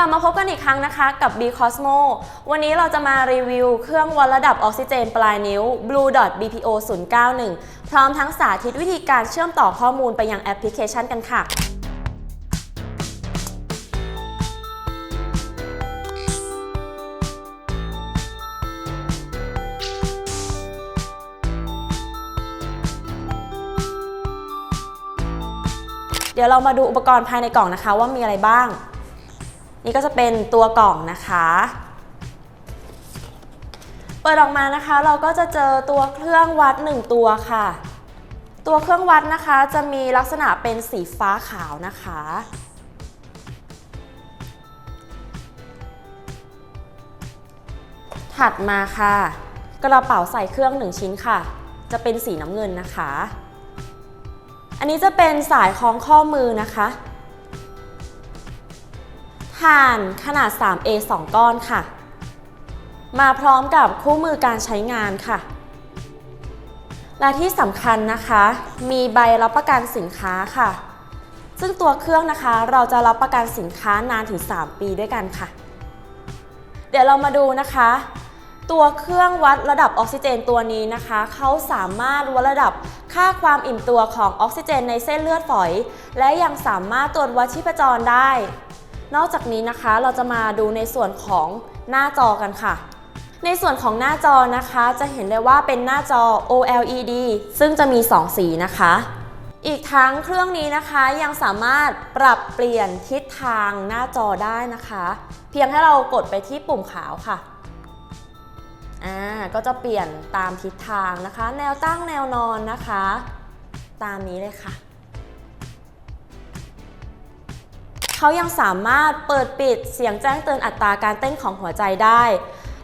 ลับมาพบกันอีกครั้งนะคะกับ B Cosmo วันนี้เราจะมารีวิวเครื่องวัดระดับออกซิเจนปลายนิ้ว Blue Dot BPO 091 พร้อมทั้งสาธิตวิธีการเชื่อมต่อข้อมูลไปยังแอปพลิเคชันกันค่ะเดี๋ยวเรามาดูอุปกรณ์ภายในกล่องนะคะว่ามีอะไรบ้าง นี่ก็จะเป็นตัวกล่องนะคะ เปิดออกมานะคะ เราก็จะเจอตัวเครื่องวัด 1 ตัวค่ะ ตัวเครื่องวัดนะคะจะมีลักษณะเป็นสีฟ้าขาวนะคะ ถัดมาค่ะ กระเป๋าใส่เครื่อง 1 ชิ้นค่ะ จะเป็นสีน้ำเงินนะคะ อันนี้จะเป็นสายคล้องข้อมือนะคะ ถ่านขนาด 3A 2 ก้อนค่ะ มาพร้อมกับคู่มือการใช้งานค่ะ และที่สำคัญนะคะ มีใบรับประกันสินค้าค่ะ ซึ่งตัวเครื่องนะคะเราจะรับประกันสินค้านานถึง 3 ปีด้วยกันค่ะ เดี๋ยวเรามาดูนะคะ ตัวเครื่องวัดระดับออกซิเจนตัวนี้นะคะเขาสามารถวัดระดับค่าความอิ่มตัวของออกซิเจนในเส้นเลือดฝอย และยังสามารถตรวจวัดชีพจรได้ นอกจากนี้นะคะเราจะมาดูในส่วนของหน้าจอกันค่ะ ในส่วนของหน้าจอนะคะจะเห็นได้ว่าเป็นหน้าจอ OLED ซึ่งจะมี 2 สีนะคะ อีกทั้งเครื่องนี้นะคะยังสามารถปรับเปลี่ยนทิศทางหน้าจอได้นะคะ เพียงให้เรากดไปที่ปุ่มขาวค่ะอ่าก็จะเปลี่ยนตามทิศทางนะคะ แนวตั้งแนวนอนนะคะ ตามนี้เลยค่ะ เขายังสามารถเปิดปิดเสียงแจ้งเตือนอัตราการเต้นของหัวใจได้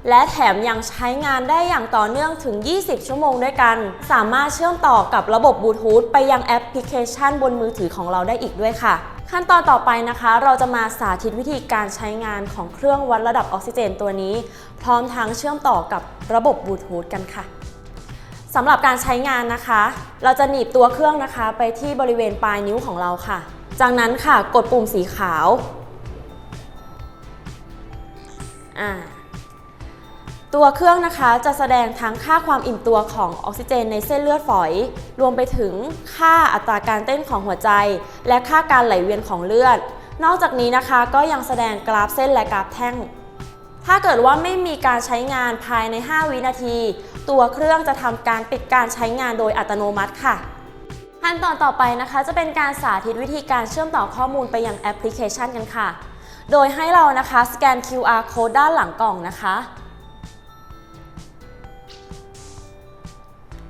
และแถมยังใช้งานได้อย่างต่อเนื่องถึง 20 ชั่วโมงด้วยกัน สามารถเชื่อมต่อกับบระบบบลูทูธไปยังแอปพลิเคชันบนมือถือของเราได้อีกด้วยค่ะ ขั้นตอนต่อไปนะคะ เราจะมาสาธิตวิธีการใช้งานของเครื่องวัดระดับออกซิเจนตัวนี้ พร้อมทั้งเชื่อมต่อกับระบบบลูทูธกันค่ะสำหรับการใช้งานนะคะ เราจะหนีบตัวเครื่องนะคะ ไปที่บริเวณปลายนิ้วของเราค่ะ จากนั้นค่ะกดปุ่มสีขาวอ่าตัวเครื่องนะคะจะแสดงทั้งค่าความอิ่มตัวของออกซิเจนในเส้นเลือดฝอย รวมไปถึงค่าอัตราการเต้นของหัวใจ และค่าการไหลเวียนของเลือด นอกจากนี้นะคะก็ยังแสดงกราฟเส้นและกราฟแท่ง ถ้าเกิดว่าไม่มีการใช้งานภายใน 5 วินาที ตัวเครื่องจะทำการปิดการใช้งานโดยอัตโนมัติค่ะ ขั้นตอนต่อไปนะคะจะเป็นการสาธิตวิธีการเชื่อมต่อข้อมูลไปยังแอปพลิเคชันกันค่ะ โดยให้เรานะคะสแกน QR code ด้านหลังกล่องนะคะ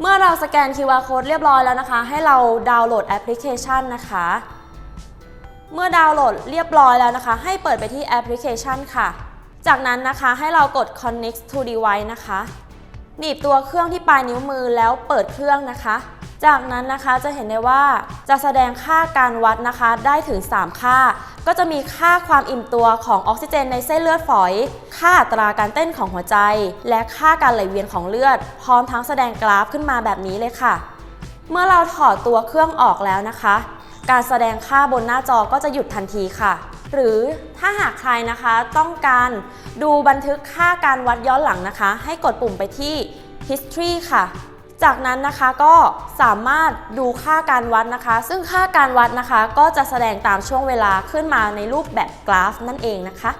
เมื่อเราสแกน QR code เรียบร้อยแล้วนะคะ ให้เราดาวน์โหลดแอปพลิเคชันนะคะ เมื่อดาวน์โหลดเรียบร้อยแล้วนะคะ ให้เปิดไปที่แอปพลิเคชันค่ะ จากนั้นนะคะให้เรากด connect to device นะคะ หนีบตัวเครื่องที่ปลายนิ้วมือแล้วเปิดเครื่องนะคะ จากนั้นนะคะจะเห็นได้ว่าจะแสดงค่าการวัดนะคะได้ถึง 3 ค่า ก็จะมีค่าความอิ่มตัวของออกซิเจนในเส้นเลือดฝอย ค่าอัตราการเต้นของหัวใจ และค่าการไหลเวียนของเลือด พร้อมทั้งแสดงกราฟขึ้นมาแบบนี้เลยค่ะ เมื่อเราถอดตัวเครื่องออกแล้วนะคะ การแสดงค่าบนหน้าจอก็จะหยุดทันทีค่ะหรือถ้าหากใครนะคะต้องการดูบันทึกค่าการวัดย้อนหลังนะคะ ให้กดปุ่มไปที่ history ค่ะ จากนั้นนะคะก็สามารถดูค่าการวัดนะคะ ซึ่งค่าการวัดนะคะก็จะแสดงตามช่วงเวลาขึ้นมาในรูปแบบกราฟนั่นเองนะคะ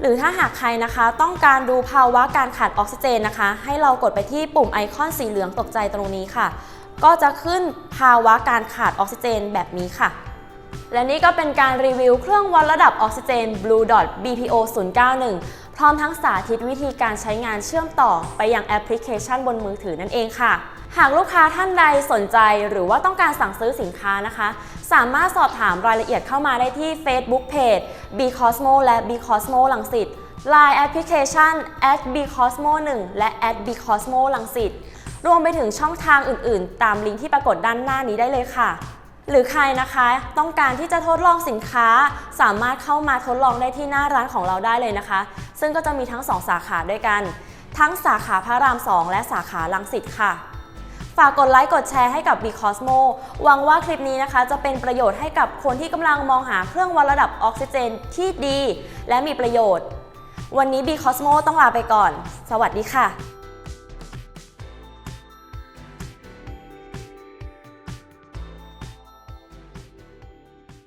หรือถ้าหากใครนะคะ ต้องการดูภาวะการขาดออกซิเจนนะคะ ให้เรากดไปที่ปุ่มไอคอนสีเหลืองตกใจตรงนี้ค่ะ ก็จะขึ้นภาวะการขาดออกซิเจนแบบนี้ค่ะ และนี่ก็เป็นการรีวิวเครื่องวัดระดับออกซิเจน Blue Dot BPO 091 พร้อมทั้งสาธิตวิธีการใช้งานเชื่อมต่อไปยังแอปพลิเคชันบนมือถือนั่นเองค่ะ หากลูกค้าท่านใดสนใจหรือว่าต้องการสั่งซื้อสินค้านะคะ สามารถสอบถามรายละเอียดเข้ามาได้ที่ Facebook Page B Cosmo และ B Cosmo ลังสิต Line แอปพลิเคชัน b cosmo 1และ b cosmo ลังสิตรวมไปถึงช่องทางอื่นๆ ตามลิงก์ที่ปรากฏด้านหน้านี้ได้เลยค่ะ หรือใครนะคะ ต้องการที่จะทดลองสินค้า สามารถเข้ามาทดลองได้ที่หน้าร้านของเราได้เลยนะคะ ซึ่งก็จะมีทั้ง 2 สาขาด้วยกัน ทั้งสาขาพระราม 2 และสาขาลังสิตค่ะ ฝากกดไลค์กดแชร์ให้กับ b c o s m o หวังว่าคลิปนี้นะคะ จะเป็นประโยชน์ให้กับคนที่กำลังมองหาเครื่องวัดระดับออกซิเจนที่ดี และมีประโยชน์ วันนี้ b c o s m o ต้องลาไปก่อน สวัสดีค่ะ